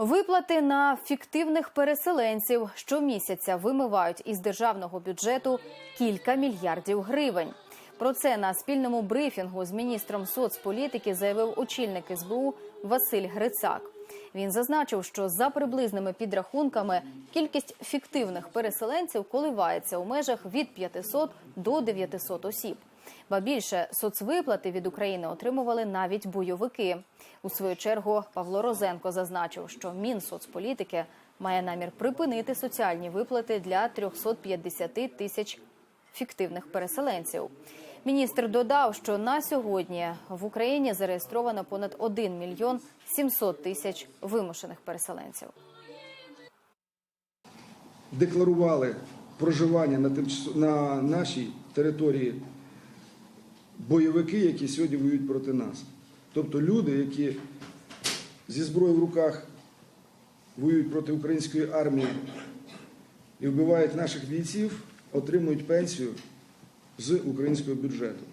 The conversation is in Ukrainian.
Виплати на фіктивних переселенців щомісяця вимивають із державного бюджету кілька мільярдів гривень. Про це на спільному брифінгу з міністром соцполітики заявив очільник СБУ Василь Грицак. Він зазначив, що за приблизними підрахунками кількість фіктивних переселенців коливається у межах від 500 до 900 осіб. Ба більше соцвиплати від України отримували навіть бойовики. У свою чергу Павло Розенко зазначив, що Мінсоцполітики має намір припинити соціальні виплати для 350 тисяч фіктивних переселенців. Міністр додав, що на сьогодні в Україні зареєстровано понад 1 мільйон 700 тисяч вимушених переселенців. декларували проживання на, на нашій території бойовики, які сьогодні воюють проти нас. Тобто люди, які зі зброєю в руках воюють проти української армії і вбивають наших бійців, отримують пенсію з українського бюджету.